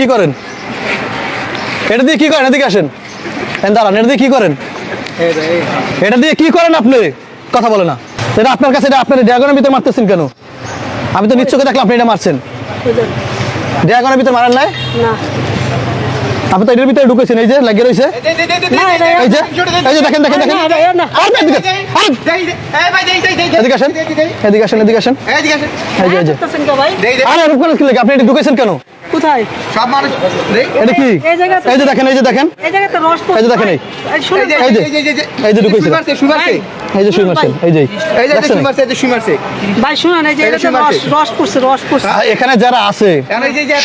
কি করেন? এটা দিয়ে কি করেন? এদিকে আসেন। দাঁড়ান এটা দিয়ে কি করেন? এটা দিয়ে কি করেন আপনি? কথা বলে না। এটা আপনার কাছে এটা আপনার ড্রাগনের ভিতরে মারতেছেন কেন? আমি তো নিশ্চয়ই দেখলাম আপনি এটা মারছেন। ড্রাগনের ভিতরে মারেন নাই? না। আপনি তো এটার ভিতরে ঢুকেছেন এই যে লাগিয়ে রয়েছে এই যে এই যে দেখেন দেখেন দেখেন এদিকে আসেন এদিকে আসেন এদিকে আসেন এই যে এই যে করতেছেন কে ভাই আরে এরকম কি? আপনি এটা ঢুকেছেন কেন কোথায় সব মানুষ এটা কি এই যে দেখেন এই যে দেখেন এই জায়গাতে রস এই যে দেখেন এই। এই শুনুন এই যে- এই যে ঢুকেছে। এই যে শুই মারছেন এই যে দেখছেন? ভাই শুনুন এই যে এই যে এটাতে শুনুন, রস রস পড়ছে রস পড়ছে এখানে যারা আছে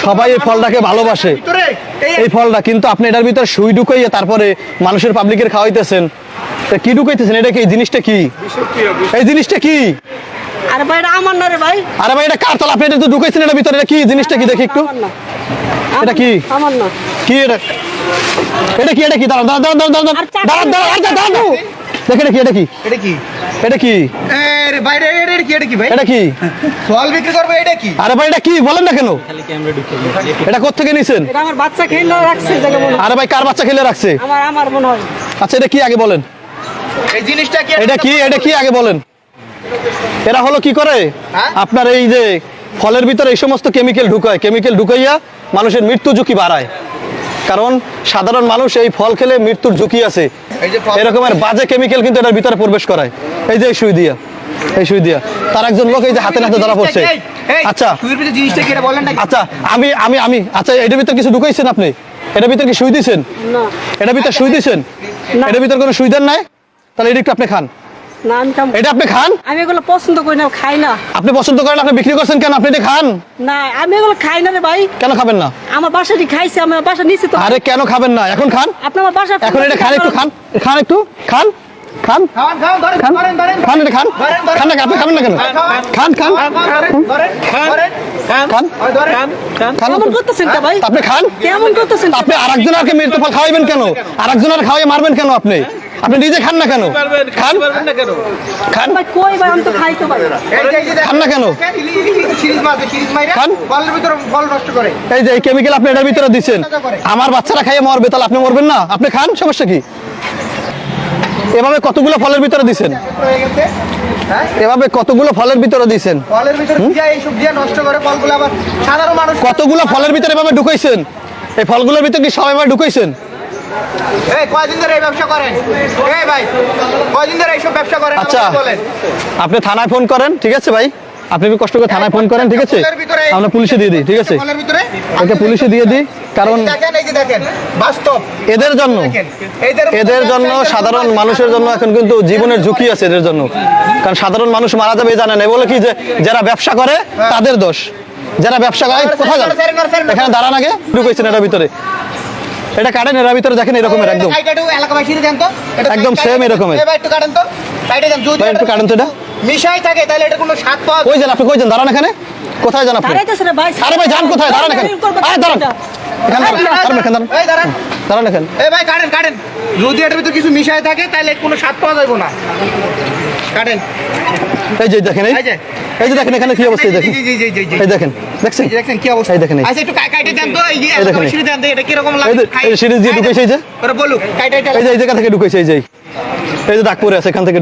সবাই এই ফলটাকে ভালোবাসে এই ফলটা কিন্তু আপনি এটার ভিতরে সুই ঢুকাইয়া তারপরে মানুষের পাবলিকের খাওয়াইতেছেন। কি ঢুকাইতেছেন? এটা কি? জিনিসটা কি? এই জিনিসটা কি? আরে ভাই এটা আমার না রে ভাই। আরে ভাই এটা আপনি এটা তো ঢুকাইছেন এটা ভিতরে। এটা কি? জিনিসটা কি? দেখি একটু। এটা কি? আমার না। কি এটা? এটা কি? এটা কি? দাঁড়ান দাঁড়ান আর চাকরি- এটা কি এটা কি? এটা কি? এটা কি? এ বাইরে এটা কি এটা কি ভাই? এটা কি? ফল বিক্রি করবে এটা কি? আরে ভাই এটা কি? বলেন না কেন? এটা কোথেকে নিছেন? এটা আমার বাচ্চা খেলে রাখছে মনে হয়। আরে ভাই কার বাচ্চা খেলে রাখছে? আমার আমার মনে হয়। আচ্ছা এটা কি আগে বলেন? এই জিনিসটা কি এটা কি এটা কি আগে বলেন? এরা হলো কি করে? হ্যাঁ? আপনার এই যে ফলের ভিতরে এই সমস্ত কেমিক্যাল ঢুকায় কেমিক্যাল ঢুকাইয়া মানুষের মৃত্যু ঝুঁকি বাড়ায়। কারণ সাধারণ মানুষ এই ফল খেলে মৃত্যুর ঝুঁকি আছে। এরকমের বাজে কেমিক্যাল কিন্তু এটার ভিতরে প্রবেশ করায়। এই যে এই সুই দিয়া। এই সুই দিয়া। তার একজন লোক এই যে হাতে হাতে ধরা পড়ছে। আচ্ছা। সুইয়ের ভিতরে জিনিসটা কি এটা বলেন না আচ্ছা আমি আমি আমি আচ্ছা এটার ভিতরে কিছু ঢুকাইছেন আপনি? এটার ভিতরে কি সুই দিছেন? এটার ভিতরে সুই দিছেন? এটার ভিতরে কোনো সুই দেন নাই? তাহলে এটা একটু আপনি খান। না আমি খাম- এটা আপনি খান? আমি এগুলো পছন্দ করি না খাই না। আপনি পছন্দ করেন আপনি বিক্রি করছেন কেন? আপনি এটা খান? না আমি এগুলো খাই না রে ভাই। কেন খাবেন না? আমার বাসাটি খাইছে আমার বাসা নিচে তো। আরে কেন খাবেন না? এখন খান। আপনি আমার বাসা এখন এটা খান একটু খান। খান একটু। খান। খান। খাওয়ান খাওয়ান খান। ধরেন ধরেন। খান এটা খান। ধরেন, ধরেন। খান না আপনি খাবেন না কেন? খান খান ধরেন ধরেন। ধরেন। খান। ওই ধরেন। খান কেমন করতেছেন ভাই? আপনি খান। কেমন করতেছেন আপনি আরেকজনকে মৃত্যু ফল খাওয়াইবেন কেন? আরেকজনের খাওয়াই মারবেন কেন আপনি? আপনি নিজে খান না কেন খান খান ভাই কই ভাই আমি তো খাই তো ভাই এই যে- এই যে খান না কেন? সিরিজ মারবে সিরিজ মাইরা খান। ফলের ভিতরে ফল নষ্ট করে এই যে কেমিক্যাল আপনি এটার ভিতরে দিচ্ছেন আমার বাচ্চারা খাইয়ে মরবে তাহলে আপনি মরবেন না আপনি খান সমস্যা কি এভাবে কতগুলো ফলের ভিতরে দিছেন হয়ে হ্যাঁ এভাবে কতগুলো ফলের ভিতরে দিছেন ফলের ভিতরে দিয়া এই নষ্ট করে ফলগুলো আবার সাধারণ মানুষ কতগুলো ফলের ভিতরে এভাবে ঢুকাইছেন এই ফলগুলোর ভিতরে কি সবাই এভাবে ঢুকাইছেন এই কয়দিন ধরে এই ব্যবসা করেন? এই ভাই কয়দিন ধরে এইসব ব্যবসা করেন? আচ্ছা বলেন। আপনি থানায় ফোন করেন ঠিক আছে ভাই? আপনি কষ্ট করে থানায় ফোন করেন ঠিক আছে? আমরা পুলিশে দিয়ে দিই ঠিক আছে? ওকে পুলিশে দিয়ে দিই কারণ এদের জন্য এদের জন্য সাধারণ মানুষের জন্য এখন কিন্তু জীবনের ঝুঁকি আছে এদের জন্য। কারণ সাধারণ মানুষ মারা যাবে এই জানে না বলে কি যে যারা ব্যবসা করে তাদের দোষ। যারা ব্যবসা করে কোথায় যান এখানে দাঁড়ান আগে। ঢুকেছেন এটার ভিতরে। এটা কাটেন এর ভিতরে দেখেন এরকমের একদম। একদম সেম এরকমের। একটু কাটেন তো। একটু কাটেন তো এটা। মিশাই থাকে তাহলে এটা কোনো স্বাদ পাওয়া কই যান আপনি কই যান? দাঁড়ান এখানে। কোথায় যান আপনি? ভাই আরে ভাই যান কোথায়? দাঁড়ান এখানে। এরকম আরে দাঁড়ান। দাঁড়ান। এখানে দাঁড়ান এখানে ভাই কাটেন কাটেন। যদি এটার ভিতরে কিছু মিশাই থাকে তাহলে কোনো স্বাদ পাওয়া যাবে না। কাটেন এই যে দেখেন এই এই যে। এই যে দেখেন এখানে কি অবস্থা দেখেন। এই দেখেন দেখছেন দেখেন কি অবস্থা এই দেখেন আচ্ছা একটু কাটে দেন তো এই যে এই। দেন এটা কি রকম লাগে এই সিঁড়ি দিয়ে ঢুকেছে এই যে ওরা বলুক কাইটা এই যে এই জায়গা থেকে ঢুকেছে এই যে এই যে দাগ পরে আছে এখান থেকে